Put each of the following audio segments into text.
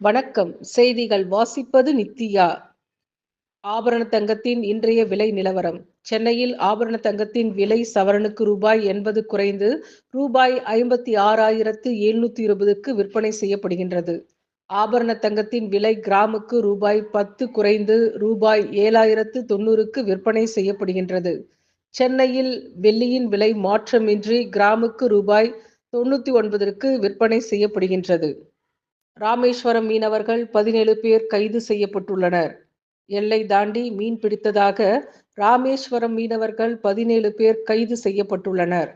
வணக்கம். செய்திகள் வாசிப்பது நித்யா. ஆபரண தங்கத்தின் இன்றைய விலை நிலவரம். சென்னையில் ஆபரண தங்கத்தின் விலை சவரனுக்கு ரூபாய் எண்பது குறைந்து ரூபாய் ஐம்பத்தி ஆறாயிரத்து எழுநூத்தி இருபதுக்கு விற்பனை செய்யப்படுகின்றது. ஆபரண தங்கத்தின் விலை கிராமுக்கு ரூபாய் பத்து குறைந்து ரூபாய் ஏழாயிரத்து தொண்ணூறுக்கு விற்பனை செய்யப்படுகின்றது. சென்னையில் வெள்ளியின் விலை மாற்றமின்றி கிராமுக்கு ரூபாய் தொண்ணூத்தி ஒன்பதற்கு விற்பனை செய்யப்படுகின்றது. ராமேஸ்வரம் மீனவர்கள் பதினேழு பேர் கைது செய்யப்பட்டுள்ளனர். எல்லை தாண்டி மீன் பிடித்ததாக ராமேஸ்வரம் மீனவர்கள் பதினேழு பேர் கைது செய்யப்பட்டுள்ளனர்.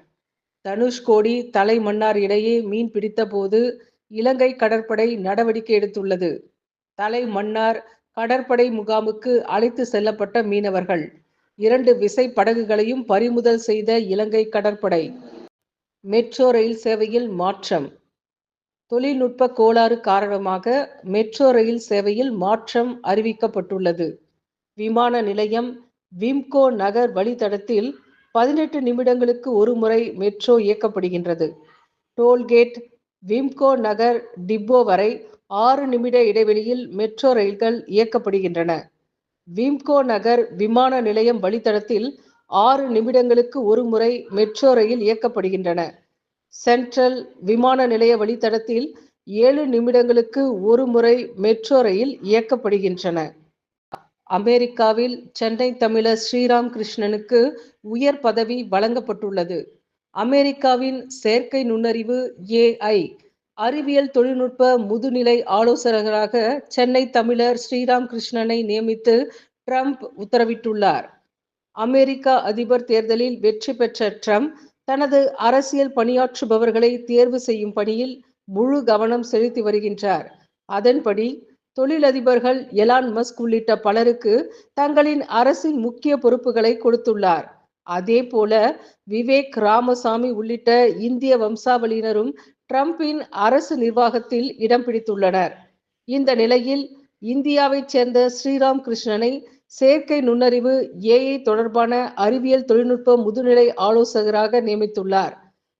தனுஷ்கோடி தலைமன்னார் இடையே மீன் பிடித்தபோது இலங்கை கடற்படை நடவடிக்கை எடுத்துள்ளது. தலைமன்னார் கடற்படை முகாமுக்கு அழைத்து செல்லப்பட்ட மீனவர்கள் இரண்டு விசை படகுகளையும் பறிமுதல் செய்த இலங்கை கடற்படை. மெட்ரோ ரயில் சேவையில் மாற்றம். தொழில்நுட்ப கோளாறு காரணமாக மெட்ரோ ரயில் சேவையில் மாற்றம் அறிவிக்கப்பட்டுள்ளது. விமான நிலையம் விம்கோ நகர் வழித்தடத்தில் பதினெட்டு நிமிடங்களுக்கு ஒரு முறை மெட்ரோ இயக்கப்படுகின்றது. டோல்கேட் விம்கோ நகர் டிப்போ வரை ஆறு நிமிட இடைவெளியில் மெட்ரோ ரயில்கள் இயக்கப்படுகின்றன. விம்கோ நகர் விமான நிலையம் வழித்தடத்தில் ஆறு நிமிடங்களுக்கு ஒரு முறை மெட்ரோ ரயில் இயக்கப்படுகின்றன. சென்ட்ரல் விமான நிலைய வழித்தடத்தில் ஏழு நிமிடங்களுக்கு ஒரு முறை மெட்ரோ ரயில் இயக்கப்படுகின்றன. அமெரிக்காவில் சென்னை தமிழர் ஸ்ரீராம் கிருஷ்ணனுக்கு உயர் பதவி வழங்கப்பட்டுள்ளது. அமெரிக்காவின் செயற்கை நுண்ணறிவு ஏஐ அறிவியல் தொழில்நுட்ப முதுநிலை ஆலோசகராக சென்னை தமிழர் ஸ்ரீராம் கிருஷ்ணனை நியமித்து ட்ரம்ப் உத்தரவிட்டுள்ளார். அமெரிக்க அதிபர் தேர்தலில் வெற்றி பெற்ற ட்ரம்ப் தனது அரசியல் பணியாற்றுபவர்களை தேர்வு செய்யும் பணியில் முழு கவனம் செலுத்தி வருகின்றார். அதன்படி தொழிலதிபர்கள் எலான் மஸ்க் உள்ளிட்ட பலருக்கு தங்களின் அரசின் முக்கிய பொறுப்புகளை கொடுத்துள்ளார். அதே போல விவேக் ராமசாமி உள்ளிட்ட இந்திய வம்சாவளியினரும் ட்ரம்பின் அரசு நிர்வாகத்தில் இடம் பிடித்துள்ளனர். இந்த நிலையில் இந்தியாவைச் சேர்ந்த ஸ்ரீராம் கிருஷ்ணனை செயற்கை நுண்ணறிவு ஏஐ தொடர்பான அறிவியல் தொழில்நுட்ப முதுநிலை ஆலோசகராக நியமித்துள்ளார்.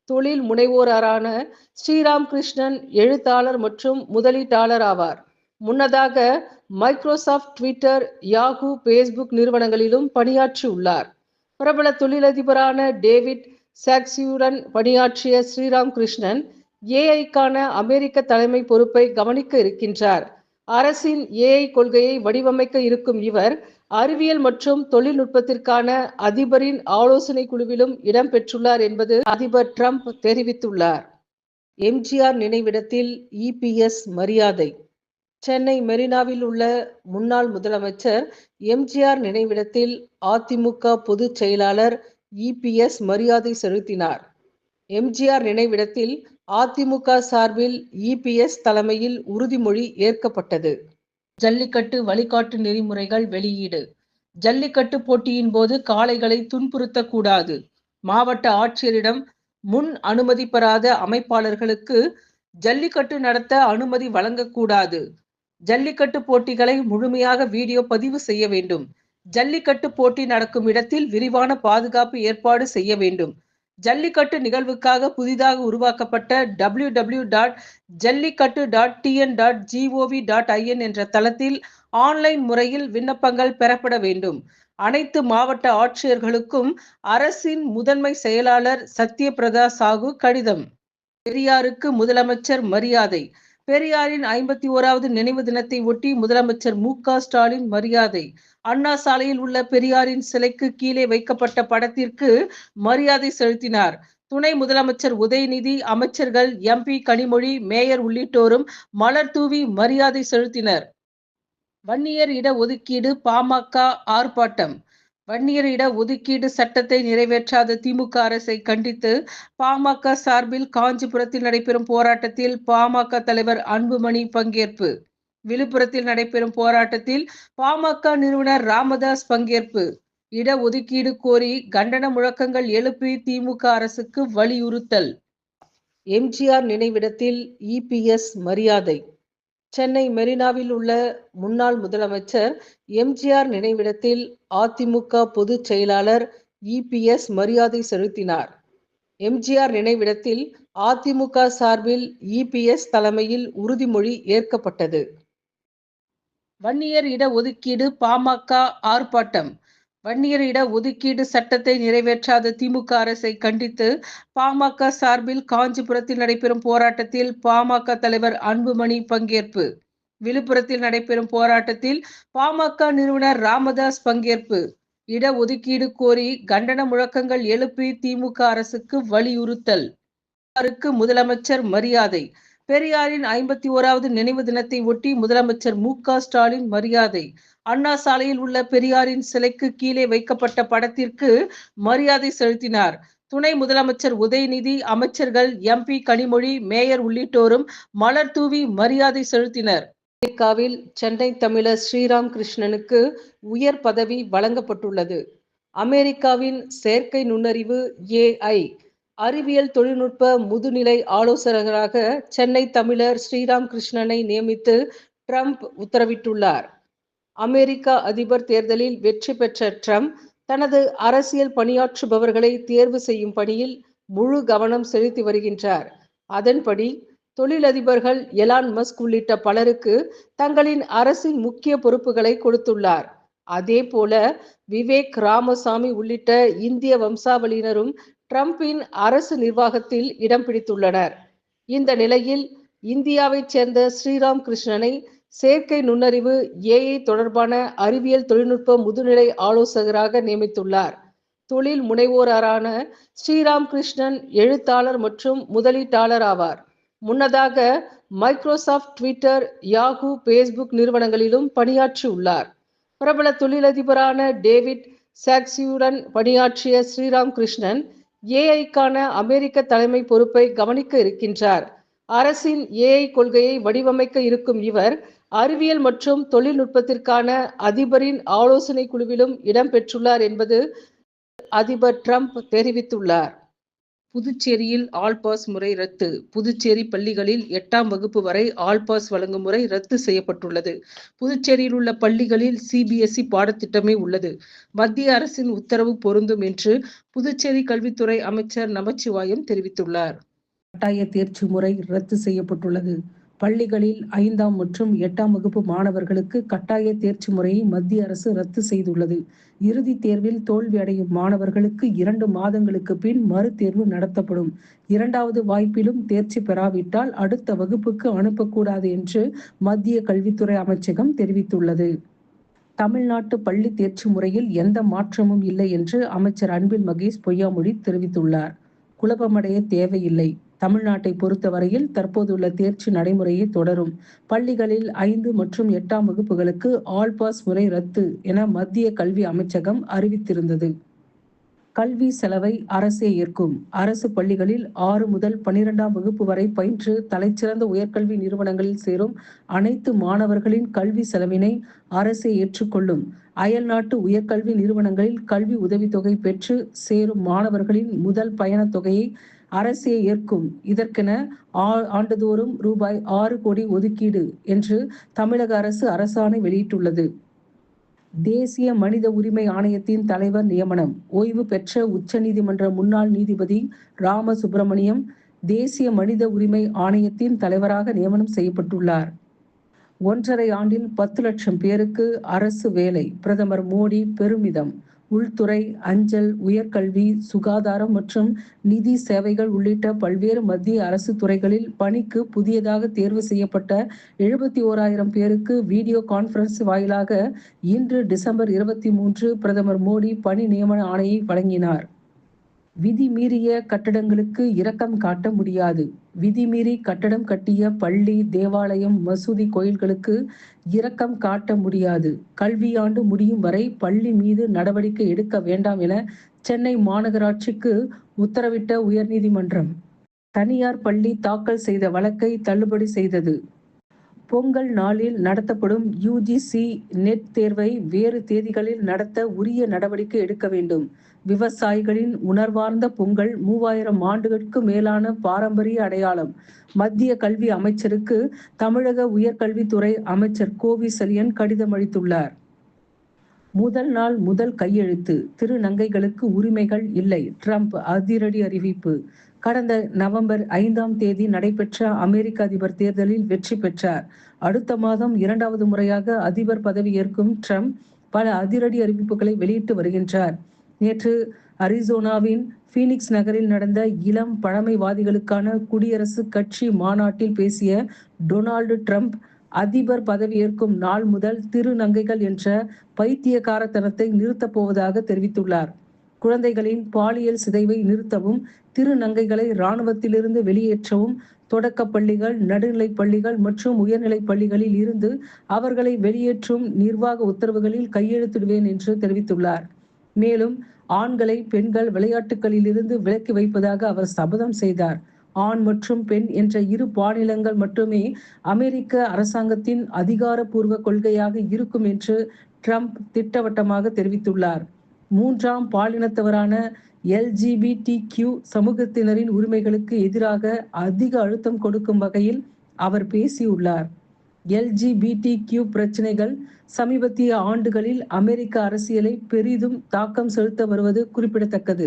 தொழில் முனைவோரான ஸ்ரீராம் கிருஷ்ணன் எழுத்தாளர் மற்றும் முதலீட்டாளர் ஆவார். முன்னதாக மைக்ரோசாஃப்ட் ட்விட்டர் யாகு பேஸ்புக் நிறுவனங்களிலும் பணியாற்றியுள்ளார். பிரபல தொழிலதிபரான டேவிட் சாக்சியுடன் பணியாற்றிய ஸ்ரீராம் கிருஷ்ணன் ஏஐக்கான அமெரிக்க தலைமை பொறுப்பை கவனிக்க இருக்கின்றார். அரசின் ஏஐ கொள்கையை வடிவமைக்க இருக்கும் இவர் அறிவியல் மற்றும் தொழில்நுட்பத்திற்கான அதிபரின் ஆலோசனை குழுவிலும் இடம்பெற்றுள்ளார் என்பது அதிபர் ட்ரம்ப் தெரிவித்துள்ளார். எம்ஜிஆர் நினைவிடத்தில் இபிஎஸ் மரியாதை. சென்னை மெரினாவில் உள்ள முன்னாள் முதலமைச்சர் எம்ஜிஆர் நினைவிடத்தில் அதிமுக பொதுச் செயலாளர் இபிஎஸ் மரியாதை செலுத்தினார். எம்ஜிஆர் நினைவிடத்தில் அதிமுக சார்பில் இபிஎஸ் தலைமையில் உறுதிமொழி ஏற்கப்பட்டது. ஜல்லிக்கட்டு வழிகாட்டு நெறிமுறைகள் வெளியீடு. ஜல்லிக்கட்டு போட்டியின் போது காளைகளை துன்புறுத்தக்கூடாது. மாவட்ட ஆட்சியரிடம் முன் அனுமதி பெறாத அமைப்பாளர்களுக்கு ஜல்லிக்கட்டு நடத்த அனுமதி வழங்கக்கூடாது. ஜல்லிக்கட்டு போட்டிகளை முழுமையாக வீடியோ பதிவு செய்ய வேண்டும். ஜல்லிக்கட்டு போட்டி நடக்கும் இடத்தில் விரிவான பாதுகாப்பு ஏற்பாடு செய்ய வேண்டும். ஜல்லிக்கட்டு நிகழ்வுக்காக புதிதாக உருவாக்கப்பட்ட W W dot Jallikattu dot TN dot GOV dot IN என்ற தளத்தில் ஆன்லைன் முறையில் விண்ணப்பங்கள் பெறப்பட வேண்டும். அனைத்து மாவட்ட ஆட்சியர்களுக்கும் அரசின் முதன்மை செயலாளர் சத்யபிரதா சாகு கடிதம். பெரியாருக்கு முதலமைச்சர் மரியாதை. பெரியாரின் ஐம்பத்தி ஓராவது நினைவு தினத்தை ஒட்டி முதலமைச்சர் மு க ஸ்டாலின் மரியாதை. அண்ணா சாலையில் உள்ள பெரியாரின் சிலைக்கு கீழே வைக்கப்பட்ட படத்திற்கு மரியாதை செலுத்தினார். துணை முதலமைச்சர் உதயநிதி அமைச்சர்கள் எம்பி கனிமொழி மேயர் உள்ளிட்டோரும் மலர் தூவி மரியாதை செலுத்தினர். வன்னியர் இட ஒதுக்கீடு பாமக ஆர்ப்பாட்டம். வன்னியர் இட ஒதுக்கீடு சட்டத்தை நிறைவேற்றாத திமுக அரசை கண்டித்து பாமக சார்பில் காஞ்சிபுரத்தில் நடைபெறும் போராட்டத்தில் பாமக தலைவர் அன்புமணி பங்கேற்பு. விழுப்புரத்தில் நடைபெறும் போராட்டத்தில் பாமக நிறுவனர் ராமதாஸ் பங்கேற்பு. இட ஒதுக்கீடு கோரி கண்டன முழக்கங்கள் எழுப்பி திமுக அரசுக்கு வலியுறுத்தல். எம்ஜிஆர் நினைவிடத்தில் இபிஎஸ் மரியாதை. சென்னை மெரினாவில் உள்ள முன்னாள் முதலமைச்சர் எம்ஜிஆர் நினைவிடத்தில் அதிமுக பொதுச் செயலாளர் இபிஎஸ் மரியாதை செலுத்தினார். எம்ஜிஆர் நினைவிடத்தில் அதிமுக சார்பில் இபிஎஸ் தலைமையில் உறுதிமொழி ஏற்கப்பட்டது. வன்னியர் இட ஒதுக்கீடு பாமக ஆர்ப்பாட்டம். வன்னியர் இட ஒதுக்கீடு சட்டத்தை நிறைவேற்றாத திமுக அரசை கண்டித்து பாமக சார்பில் காஞ்சிபுரத்தில் நடைபெறும் போராட்டத்தில் பாமக தலைவர் அன்புமணி பங்கேற்பு. விழுப்புரத்தில் நடைபெறும் போராட்டத்தில் பாமக நிறுவனர் ராமதாஸ் பங்கேற்பு. இட ஒதுக்கீடு கோரி கண்டன முழக்கங்கள் எழுப்பி திமுக அரசுக்கு வலியுறுத்தல். முதலமைச்சர் மரியாதை. பெரியாரின் ஐம்பத்தி ஓராவது நினைவு தினத்தை ஒட்டி முதலமைச்சர் மு ஸ்டாலின் மரியாதை. அண்ணா சாலையில் உள்ள பெரியாரின் சிலைக்கு கீழே வைக்கப்பட்ட படத்திற்கு மரியாதை செலுத்தினார். துணை முதலமைச்சர் உதயநிதி அமைச்சர்கள் எம்பி கனிமொழி மேயர் உள்ளிட்டோரும் மலர் தூவி மரியாதை செலுத்தினர். அமெரிக்காவில் சென்னை தமிழர் ஸ்ரீராம் கிருஷ்ணனுக்கு உயர் பதவி வழங்கப்பட்டுள்ளது. அமெரிக்காவின் செயற்கை நுண்ணறிவு ஏஐ அறிவியல் தொழில்நுட்ப முதுநிலை ஆலோசகராக சென்னை தமிழர் ஸ்ரீராம் கிருஷ்ணனை நியமித்து ட்ரம்ப் உத்தரவிட்டுள்ளார். அமெரிக்க அதிபர் தேர்தலில் வெற்றி பெற்ற ட்ரம்ப் தனது அரசியல் பணியாற்றுபவர்களை தேர்வு செய்யும் பணியில் முழு கவனம் செலுத்தி வருகின்றார். அதன்படி தொழிலதிபர்கள் எலான் மஸ்க் உள்ளிட்ட பலருக்கு தங்களின் அரசின் முக்கிய பொறுப்புகளை கொடுத்துள்ளார். அதே போல விவேக் ராமசாமி உள்ளிட்ட இந்திய வம்சாவளியினரும் ட்ரம்பின் அரசு நிர்வாகத்தில் இடம் பிடித்துள்ளனர். இந்த நிலையில் இந்தியாவைச் சேர்ந்த ஸ்ரீராம் கிருஷ்ணனை செயற்கை நுண்ணறிவு ஏஐ தொடர்பான அறிவியல் தொழில்நுட்ப முதுநிலை ஆலோசகராக நியமித்துள்ளார். தொழில் முனைவோரான ஸ்ரீராம் கிருஷ்ணன் எழுத்தாளர் மற்றும் முதலீட்டாளர் ஆவார். முன்னதாக மைக்ரோசாஃப்ட் ட்விட்டர் யாகு பேஸ்புக் நிறுவனங்களிலும் பணியாற்றியுள்ளார். பிரபல தொழிலதிபரான டேவிட் சாக்சியுடன் பணியாற்றிய ஸ்ரீராம் கிருஷ்ணன் ஏஐக்கான அமெரிக்க தலைமை பொறுப்பை கவனிக்க இருக்கின்றார். அரசின் ஏஐ கொள்கையை வடிவமைக்க இருக்கும் இவர் அறிவியல் மற்றும் தொழில்நுட்பத்திற்கான அதிபரின் ஆலோசனை குழுவிலும் இடம்பெற்றுள்ளார் என்பது அதிபர் ட்ரம்ப் தெரிவித்துள்ளார். புதுச்சேரியில் ஆல் பாஸ் முறை ரத்து. புதுச்சேரி பள்ளிகளில் எட்டாம் வகுப்பு வரை ஆல் பாஸ் வழங்கும் முறை ரத்து செய்யப்பட்டுள்ளது. புதுச்சேரியில் உள்ள பள்ளிகளில் சிபிஎஸ்இ பாடத்திட்டமே உள்ளது. மத்திய அரசின் உத்தரவு பொருந்தும் என்று புதுச்சேரி கல்வித்துறை அமைச்சர் நமச்சிவாயம் தெரிவித்துள்ளார். கட்டாய தேர்ச்சி முறை ரத்து செய்யப்பட்டுள்ளது. பள்ளிகளில் ஐந்தாம் மற்றும் எட்டாம் வகுப்பு மாணவர்களுக்கு கட்டாய தேர்ச்சி முறையை மத்திய அரசு ரத்து செய்துள்ளது. இறுதித் தேர்வில் தோல்வி அடையும் மாணவர்களுக்கு இரண்டு மாதங்களுக்கு பின் மறுதேர்வு நடத்தப்படும். இரண்டாவது வாய்ப்பிலும் தேர்ச்சி பெறாவிட்டால் அடுத்த வகுப்புக்கு அனுப்பக்கூடாது என்று மத்திய கல்வித்துறை அமைச்சகம் தெரிவித்துள்ளது. தமிழ்நாட்டு பள்ளி தேர்ச்சி முறையில் எந்த மாற்றமும் இல்லை என்று அமைச்சர் அன்பில் மகேஷ் பொய்யாமொழி தெரிவித்துள்ளார். குழப்பமடைய தேவையில்லை. தமிழ்நாட்டை பொறுத்தவரையில் தற்போதுள்ள தேர்ச்சி நடைமுறையை தொடரும். பள்ளிகளில் ஐந்து மற்றும் எட்டாம் வகுப்புகளுக்கு ஆல் பாஸ் முறை ரத்து என மத்திய கல்வி அமைச்சகம் அறிவித்திருந்தது. கல்வி செலவை அரசே ஏற்கும். அரசு பள்ளிகளில் ஆறு முதல் பனிரெண்டாம் வகுப்பு வரை பயின்று தலைச்சிறந்த உயர்கல்வி நிறுவனங்களில் சேரும் அனைத்து மாணவர்களின் கல்வி செலவினை அரசே ஏற்றுக்கொள்ளும். அயல் நாட்டு உயர்கல்வி நிறுவனங்களில் கல்வி உதவித்தொகை பெற்று சேரும் மாணவர்களின் முதல் பயணத் தொகையை அரசே ஏற்கும். இதற்கென ஆண்டுதோறும் ரூபாய் ஆறு கோடி ஒதுக்கீடு என்று தமிழக அரசு அரசாணை வெளியிட்டுள்ளது. தேசிய மனித உரிமை ஆணையத்தின் தலைவர் நியமனம். ஓய்வு பெற்ற உச்சநீதிமன்ற முன்னாள் நீதிபதி ராம சுப்பிரமணியம் தேசிய மனித உரிமை ஆணையத்தின் தலைவராக நியமனம் செய்யப்பட்டுள்ளார். ஒன்றரை ஆண்டில் பத்து லட்சம் பேருக்கு அரசு வேலை. பிரதமர் மோடி பெருமிதம். உள்துறை அஞ்சல் உயர்கல்வி சுகாதாரம் மற்றும் நிதி சேவைகள் உள்ளிட்ட பல்வேறு மத்திய அரசு துறைகளில் பணிக்கு புதியதாக தேர்வு செய்யப்பட்ட எழுபத்தி ஓராயிரம் பேருக்கு வீடியோ கான்பரன்ஸ் வாயிலாக இன்று டிசம்பர் இருபத்தி மூன்று பிரதமர் மோடி பணி நியமன ஆணையை வழங்கினார். விதிமீறிய கட்டடங்களுக்கு இரக்கம் காட்ட முடியாது. விதிமீறி கட்டடம் கட்டிய பள்ளி தேவாலயம் மசூதி கோயில்களுக்கு இரக்கம் காட்ட முடியாது. கல்வியாண்டு முடியும் வரை பள்ளி மீது நடவடிக்கை எடுக்க வேண்டாம் என சென்னை மாநகராட்சிக்கு உத்தரவிட்ட உயர்நீதிமன்றம். தனியார் பள்ளி தாக்கல் செய்த வழக்கை தள்ளுபடி செய்தது. பொங்கல் நாளில் நடத்தப்படும் யுஜிசி நெட் தேர்வை வேறு தேதிகளில் நடத்த உரிய நடவடிக்கை எடுக்க வேண்டும். விவசாயிகளின் உணர்வார்ந்த பொங்கல் மூவாயிரம் ஆண்டுகளுக்கு மேலான பாரம்பரிய அடையாளம். மத்திய கல்வி அமைச்சருக்கு தமிழக உயர்கல்வித்துறை அமைச்சர் கோவி செலியன் கடிதம் அளித்துள்ளார். முதல் நாள் முதல் கையெழுத்து. திருநங்கைகளுக்கு உரிமைகள் இல்லை. ட்ரம்ப் அதிரடி அறிவிப்பு. கடந்த நவம்பர் ஐந்தாம் தேதி நடைபெற்ற அமெரிக்க அதிபர் தேர்தலில் வெற்றி பெற்றார். அடுத்த மாதம் இரண்டாவது முறையாக அதிபர் பதவியேற்கும் ட்ரம்ப் பல அதிரடி அறிவிப்புகளை வெளியிட்டு வருகின்றார். நேற்று அரிசோனாவின் பீனிக்ஸ் நகரில் நடந்த இளம் பழமைவாதிகளுக்கான குடியரசு கட்சி மாநாட்டில் பேசிய டொனால்டு ட்ரம்ப் அதிபர் பதவியேற்கும் நாள் முதல் திருநங்கைகள் என்ற பைத்தியகாரத்தனத்தை நிறுத்தப் போவதாக தெரிவித்துள்ளார். குழந்தைகளின் பாலியல் சிதைவை நிறுத்தவும் திருநங்கைகளை இராணுவத்திலிருந்து வெளியேற்றவும் தொடக்க பள்ளிகள் நடுநிலைப் பள்ளிகள் மற்றும் உயர்நிலைப் பள்ளிகளில் இருந்து அவர்களை வெளியேற்றும் நிர்வாக உத்தரவுகளில் கையெழுத்திடுவேன் என்று தெரிவித்துள்ளார். மேலும் ஆண்களை பெண்கள் விளையாட்டுகளில் இருந்து விலக்கி வைப்பதாக அவர் சபதம் செய்தார். ஆண் மற்றும் பெண் என்ற இரு பாலினங்கள் மட்டுமே அமெரிக்க அரசாங்கத்தின் அதிகாரப்பூர்வ கொள்கையாக இருக்கும் என்று ட்ரம்ப் திட்டவட்டமாக தெரிவித்துள்ளார். மூன்றாம் பாலினத்தவரான எல்ஜிபிடி கியூ சமூகத்தினரின் உரிமைகளுக்கு எதிராக அதிக அழுத்தம் கொடுக்கும் வகையில் அவர் பேசியுள்ளார். எல்ஜிபிடி கியூ பிரச்சனைகள் சமீபத்திய ஆண்டுகளில் அமெரிக்க அரசியலை பெரிதும் தாக்கம் செலுத்த வருவது குறிப்பிடத்தக்கது.